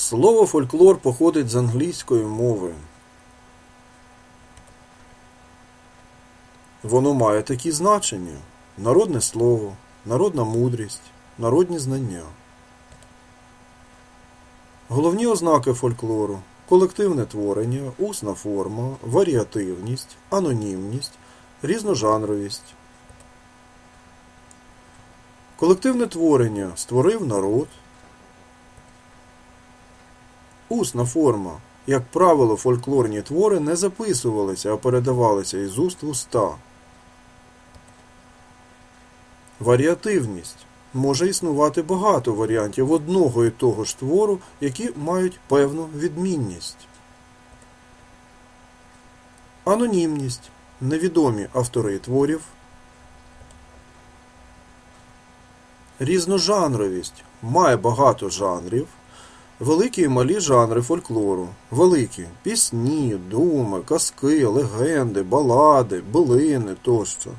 Слово фольклор походить з англійської мови. Воно має такі значення: народне слово, народна мудрість, народні знання. Головні ознаки фольклору колективне творення, усна форма, варіативність, анонімність, різножанровість. Колективне творення створив народ. Усна форма. Як правило, фольклорні твори не записувалися, а передавалися із уст в уста. Варіативність. Може існувати багато варіантів одного і того ж твору, які мають певну відмінність. Анонімність. Невідомі автори творів. Різножанровість. Має багато жанрів. Великі і малі жанри фольклору. Великі пісні, думи, казки, легенди, балади, билини тощо.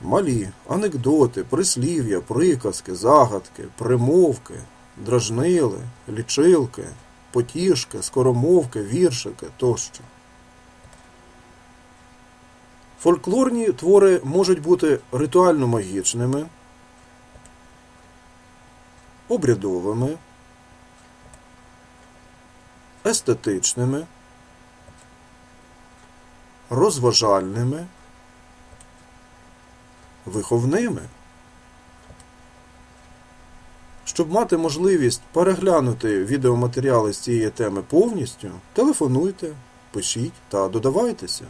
Малі анекдоти, прислів'я, приказки, загадки, примовки, дражнили, лічилки, потішки, скоромовки, віршики тощо. Фольклорні твори можуть бути ритуально-магічними, обрядовими, естетичними, розважальними, виховними. Щоб мати можливість переглянути відеоматеріали з цієї теми повністю, телефонуйте, пишіть та додавайтеся.